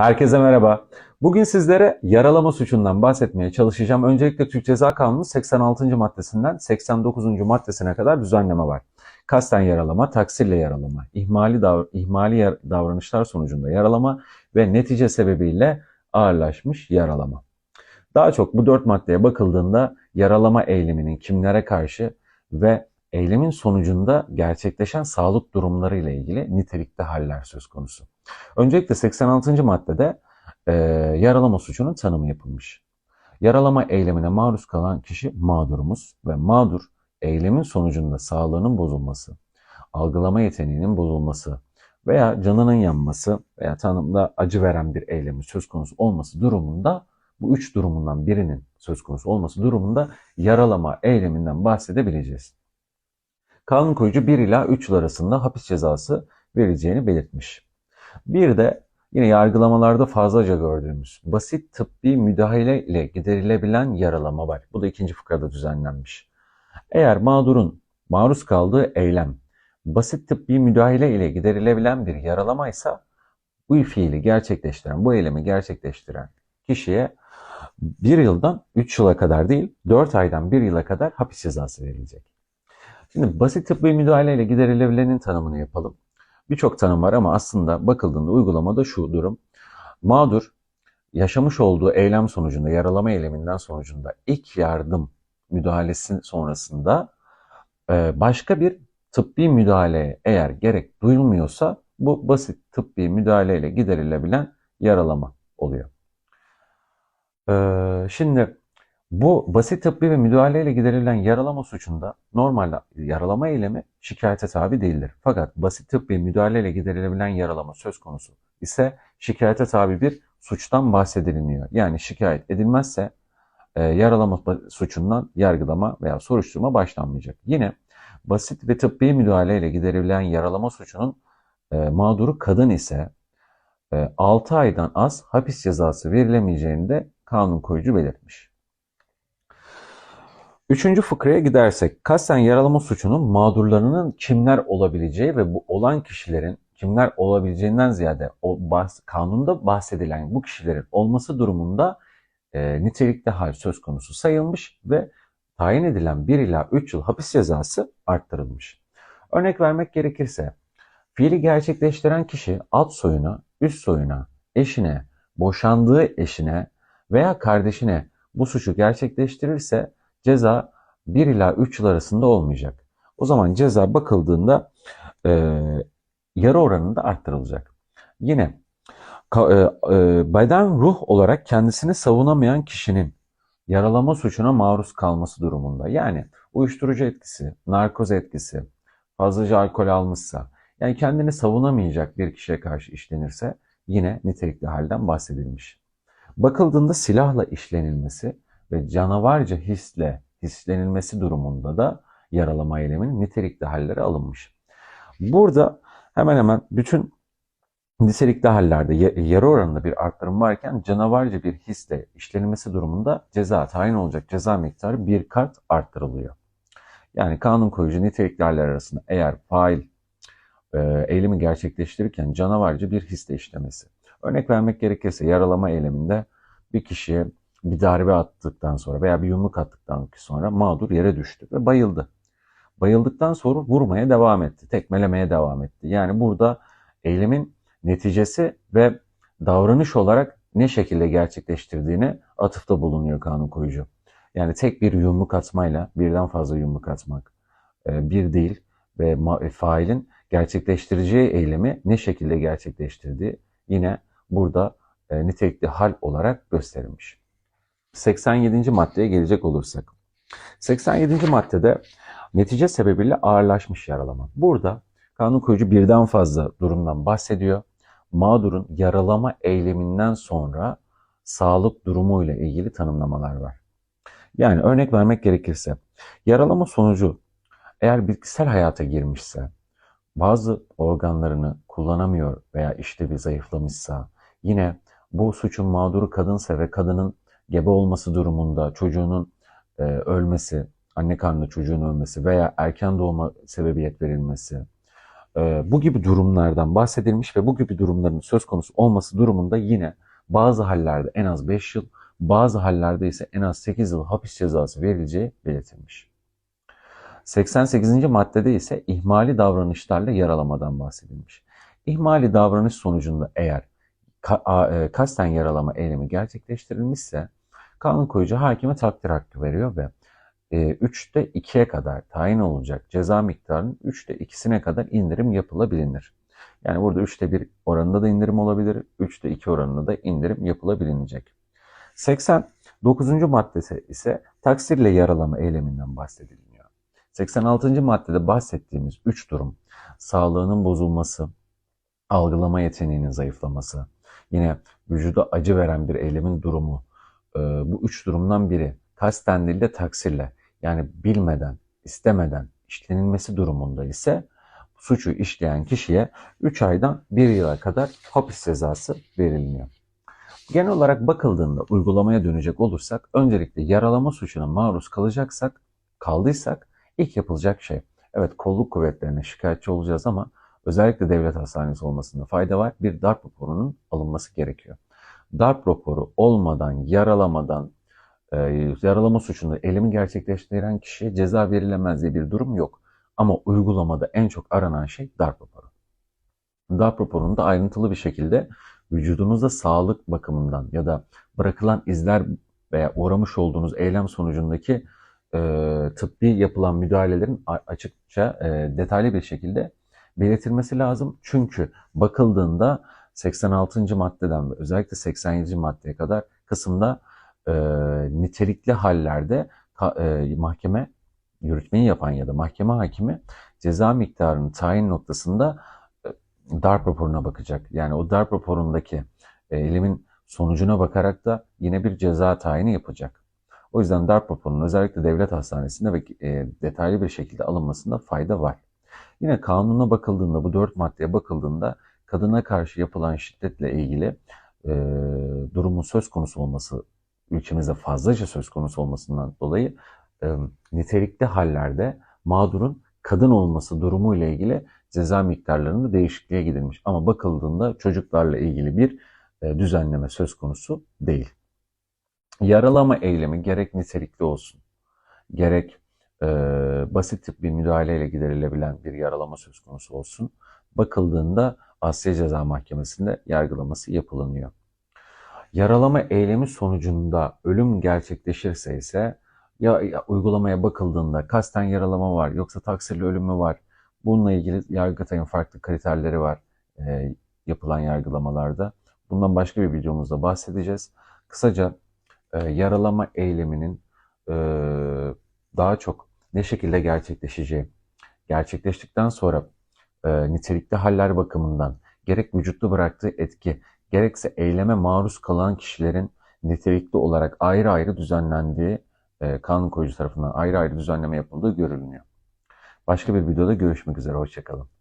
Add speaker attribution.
Speaker 1: Herkese merhaba. Bugün sizlere yaralama suçundan bahsetmeye çalışacağım. Öncelikle Türk Ceza Kanunu 86. maddesinden 89. maddesine kadar düzenleme var. Kasten yaralama, taksirle yaralama, ihmali, dav- ihmali yar- davranışlar sonucunda yaralama ve netice sebebiyle ağırlaşmış yaralama. Daha çok bu dört maddeye bakıldığında yaralama eyleminin kimlere karşı ve eylemin sonucunda gerçekleşen sağlık durumları ile ilgili nitelikli haller söz konusu. Öncelikle 86. maddede e, yaralama suçunun tanımı yapılmış. Yaralama eylemine maruz kalan kişi mağdurumuz ve mağdur eylemin sonucunda sağlığının bozulması, algılama yeteneğinin bozulması veya canının yanması veya tanımda acı veren bir eylemin söz konusu olması durumunda bu üç durumundan birinin söz konusu olması durumunda yaralama eyleminden bahsedebileceğiz. Kanun koyucu 1 ila 3 yıl arasında hapis cezası verileceğini belirtmiş. Bir de yine yargılamalarda fazlaca gördüğümüz basit tıbbi müdahale ile giderilebilen yaralama var. Bu da ikinci fıkrada düzenlenmiş. Eğer mağdurun maruz kaldığı eylem basit tıbbi müdahale ile giderilebilen bir yaralamaysa bu fiili gerçekleştiren, bu eylemi gerçekleştiren kişiye bir yıldan 3 yıla kadar değil 4 aydan 1 yıla kadar hapis cezası verilecek. Şimdi basit tıbbi müdahale ile giderilebilenin tanımını yapalım. Birçok tanım var ama aslında bakıldığında uygulamada şu durum. Mağdur yaşamış olduğu eylem sonucunda, yaralama eyleminden sonucunda ilk yardım müdahalesi sonrasında e, başka bir tıbbi müdahaleye eğer gerek duyulmuyorsa bu basit tıbbi müdahaleyle giderilebilen yaralama oluyor. Ee, Şimdi bu basit tıbbi ve müdahaleyle giderilen yaralama suçunda normalde yaralama eylemi şikayete tabi değildir. Fakat basit tıbbi müdahaleyle giderilebilen yaralama söz konusu ise şikayete tabi bir suçtan bahsediliniyor. Yani şikayet edilmezse e, yaralama suçundan yargılama veya soruşturma başlanmayacak. Yine basit ve tıbbi müdahaleyle giderilen yaralama suçunun e, mağduru kadın ise e, 6 aydan az hapis cezası verilemeyeceğini de kanun koyucu belirtmiş. Üçüncü fıkraya gidersek, kasten yaralama suçunun mağdurlarının kimler olabileceği ve bu olan kişilerin kimler olabileceğinden ziyade o bahs- kanunda bahsedilen bu kişilerin olması durumunda e, nitelikli hal söz konusu sayılmış ve tayin edilen 1 ila 3 yıl hapis cezası arttırılmış. Örnek vermek gerekirse, fiili gerçekleştiren kişi alt soyuna, üst soyuna, eşine, boşandığı eşine veya kardeşine bu suçu gerçekleştirirse ceza 1 ila 3 yıl arasında olmayacak. O zaman ceza bakıldığında e, yarı oranında arttırılacak. Yine e, e, beden ruh olarak kendisini savunamayan kişinin yaralama suçuna maruz kalması durumunda. Yani uyuşturucu etkisi, narkoz etkisi, fazlaca alkol almışsa, yani kendini savunamayacak bir kişiye karşı işlenirse yine nitelikli halden bahsedilmiş. Bakıldığında silahla işlenilmesi ve canavarca hisle hislenilmesi durumunda da yaralama eyleminin nitelikli halleri alınmış. Burada hemen hemen bütün nitelikli hallerde ya- yarı oranında bir arttırım varken canavarca bir hisle işlenilmesi durumunda ceza tayin olacak ceza miktarı bir kat arttırılıyor. Yani kanun koyucu nitelikli haller arasında eğer fail e, eylemi gerçekleştirirken canavarca bir hisle işlemesi. Örnek vermek gerekirse yaralama eyleminde bir kişiye bir darbe attıktan sonra veya bir yumruk attıktan sonra mağdur yere düştü ve bayıldı. Bayıldıktan sonra vurmaya devam etti, tekmelemeye devam etti. Yani burada eylemin neticesi ve davranış olarak ne şekilde gerçekleştirdiğini atıfta bulunuyor kanun koyucu. Yani tek bir yumruk atmayla birden fazla yumruk atmak e, bir değil ve ma- failin gerçekleştireceği eylemi ne şekilde gerçekleştirdiği yine burada e, nitelikli hal olarak gösterilmiş. 87. maddeye gelecek olursak. 87. maddede netice sebebiyle ağırlaşmış yaralama. Burada kanun koyucu birden fazla durumdan bahsediyor. Mağdurun yaralama eyleminden sonra sağlık durumuyla ilgili tanımlamalar var. Yani örnek vermek gerekirse yaralama sonucu eğer bitkisel hayata girmişse, bazı organlarını kullanamıyor veya işlevi zayıflamışsa, yine bu suçun mağduru kadınsa ve kadının gebe olması durumunda çocuğunun e, ölmesi, anne karnında çocuğun ölmesi veya erken doğuma sebebiyet verilmesi, e, bu gibi durumlardan bahsedilmiş ve bu gibi durumların söz konusu olması durumunda yine bazı hallerde en az 5 yıl, bazı hallerde ise en az 8 yıl hapis cezası verileceği belirtilmiş. 88. maddede ise ihmali davranışlarla yaralamadan bahsedilmiş. İhmali davranış sonucunda eğer e, kasten yaralama eylemi gerçekleştirilmişse kanun koyucu hakime takdir hakkı veriyor ve 3'te e, 2'ye kadar tayin olacak ceza miktarının 3'te 2'sine kadar indirim yapılabilir. Yani burada 3'te 1 oranında da indirim olabilir, 3'te 2 oranında da indirim yapılabilecek. 89. maddesi ise taksirle yaralama eyleminden bahsediliyor. 86. maddede bahsettiğimiz 3 durum, sağlığının bozulması, algılama yeteneğinin zayıflaması, yine vücuda acı veren bir eylemin durumu, e, bu üç durumdan biri kasten değil de taksirle yani bilmeden, istemeden işlenilmesi durumunda ise suçu işleyen kişiye 3 aydan 1 yıla kadar hapis cezası verilmiyor. Genel olarak bakıldığında uygulamaya dönecek olursak öncelikle yaralama suçuna maruz kalacaksak, kaldıysak ilk yapılacak şey evet kolluk kuvvetlerine şikayetçi olacağız ama özellikle devlet hastanesi olmasında fayda var. Bir darp raporunun alınması gerekiyor. Darp raporu olmadan, yaralamadan, e, yaralama suçunda elimi gerçekleştiren kişiye ceza verilemez diye bir durum yok. Ama uygulamada en çok aranan şey darp raporu. Darp raporunda ayrıntılı bir şekilde vücudunuzda sağlık bakımından ya da bırakılan izler veya uğramış olduğunuz eylem sonucundaki e, tıbbi yapılan müdahalelerin açıkça e, detaylı bir şekilde belirtilmesi lazım. Çünkü bakıldığında 86. maddeden ve özellikle 87. maddeye kadar kısımda e, nitelikli hallerde e, mahkeme yürütmeyi yapan ya da mahkeme hakimi ceza miktarını tayin noktasında e, darp raporuna bakacak. Yani o darp raporundaki eylemin sonucuna bakarak da yine bir ceza tayini yapacak. O yüzden darp raporunun özellikle devlet hastanesinde ve e, detaylı bir şekilde alınmasında fayda var. Yine kanuna bakıldığında bu dört maddeye bakıldığında kadına karşı yapılan şiddetle ilgili e, durumun söz konusu olması ülkemizde fazlaca söz konusu olmasından dolayı e, nitelikli hallerde mağdurun kadın olması durumu ile ilgili ceza miktarlarında değişikliğe gidilmiş. Ama bakıldığında çocuklarla ilgili bir e, düzenleme söz konusu değil. Yaralama eylemi gerek nitelikli olsun, gerek e, basit bir müdahaleyle giderilebilen bir yaralama söz konusu olsun. Bakıldığında Asya Ceza Mahkemesi'nde yargılaması yapılanıyor. Yaralama eylemi sonucunda ölüm gerçekleşirse ise ya, ya uygulamaya bakıldığında kasten yaralama var yoksa taksirli ölüm mü var? Bununla ilgili Yargıtay'ın farklı kriterleri var e, yapılan yargılamalarda. Bundan başka bir videomuzda bahsedeceğiz. Kısaca e, yaralama eyleminin e, daha çok ne şekilde gerçekleşeceği, gerçekleştikten sonra e, nitelikli haller bakımından gerek vücutta bıraktığı etki, gerekse eyleme maruz kalan kişilerin nitelikli olarak ayrı ayrı düzenlendiği, e, kanun koyucu tarafından ayrı ayrı düzenleme yapıldığı görülüyor. Başka bir videoda görüşmek üzere, hoşçakalın.